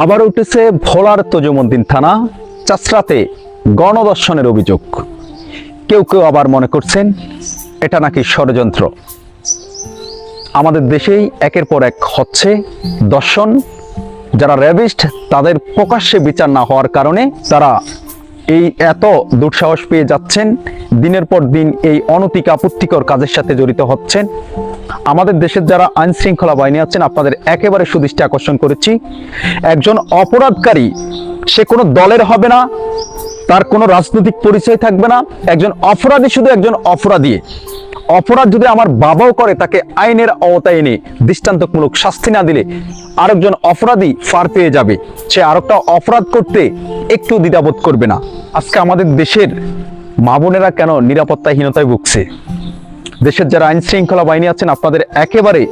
আবার উঠেছে ভোলার তজুমদ্দিন থানা, চাষরাতে গণদর্শনের অভিযোগ। কেউ কেউ আবার মনে করছেন এটা নাকি ষড়যন্ত্র। আমাদের দেশেই একের পর এক হচ্ছে দর্শন। যারা র্যাবিস্ট তাদের প্রকাশ্যে বিচার না হওয়ার কারণে তারা এই এত দুঃসাহস পেয়ে যাচ্ছেন। দিনের পর দিন এই অনতিক আপত্তিকর কাজের সাথে জড়িত হচ্ছেন। আমাদের দেশের যারা আইন শৃঙ্খলা বাহিনী আছেন, আপনাদের একেবারে সুদৃষ্টি আকর্ষণ করেছি। একজন অপরাধকারী, সে কোনো দলের হবে না, তার কোনো রাজনৈতিক পরিচয় থাকবে না। একজন অপরাধী শুধু একজন অপরাধী। অপরাধ যদি আমার বাবাও করে, তাকে আইনের আওতায় এনে দৃষ্টান্তমূলক শাস্তি না দিলে আরেকজন অপরাধী ফার পেয়ে যাবে। সে আরেকটা অপরাধ করতে একটু দ্বিধাবোধ করবে না। আজকে আমাদের দেশের মা বোনেরা কেন নিরাপত্তাহীনতায় ভুগছে? দেশের যারা আইন শৃঙ্খলা বাহিনী আছেন, আপনাদের একেবারে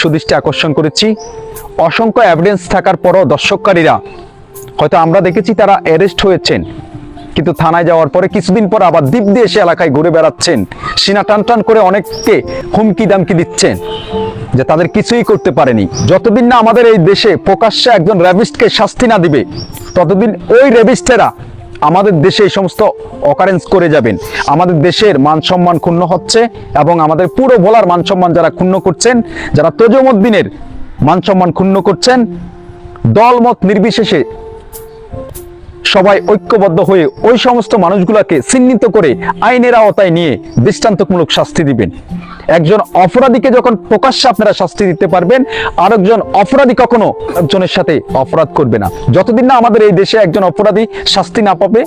সুদৃষ্টি আকর্ষণ করেছি। অসংখ্য এভিডেন্স থাকার পরও দর্শককারীরা, হয়তো আমরা দেখেছি তারা অ্যারেস্ট হয়েছেন, কিন্তু থানায় যাওয়ার পরে কিছুদিন পর আবার দ্বীপ দিয়ে এসে এলাকায় ঘুরে বেড়াচ্ছেন। সিনা টান টান করে অনেককে হুমকি দামকি দিচ্ছেন, যে তাদের কিছুই করতে পারেনি। যতদিন না আমাদের এই দেশে প্রকাশ্যে একজন র্যাবিস্টকে শাস্তি না দিবে, ততদিন ওই র্যাবিস্টেরা আমাদের দেশে এই সমস্ত অকারেন্স করে যাবেন। আমাদের দেশের মান সম্মান ক্ষুণ্ণ হচ্ছে এবং আমাদের পুরো ভোলার মান সম্মান যারা ক্ষুণ্ণ করছেন, যারা তজমুদ্দিনের মান সম্মান ক্ষুণ্ণ করছেন, দলমত নির্বিশেষে সবাই ঐক্যবদ্ধ হয়ে ওই সমস্ত মানুষগুলোকে চিহ্নিত করে আইনের আওতায় নিয়ে দৃষ্টান্তমূলক শাস্তি দিবেন। একজন অপরাধীকে যখন প্রকাশ্যে আপনারা শাস্তি দিতে পারবেন, আরেকজন অপরাধী কখনো একজনের সাথে অপরাধ করবে না। যতদিন না আমাদের এই দেশে একজন অপরাধী শাস্তি না পাবে,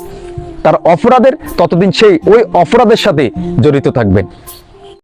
তার অপরাধের ততদিন সেই ওই অপরাধের সাথে জড়িত থাকবেন।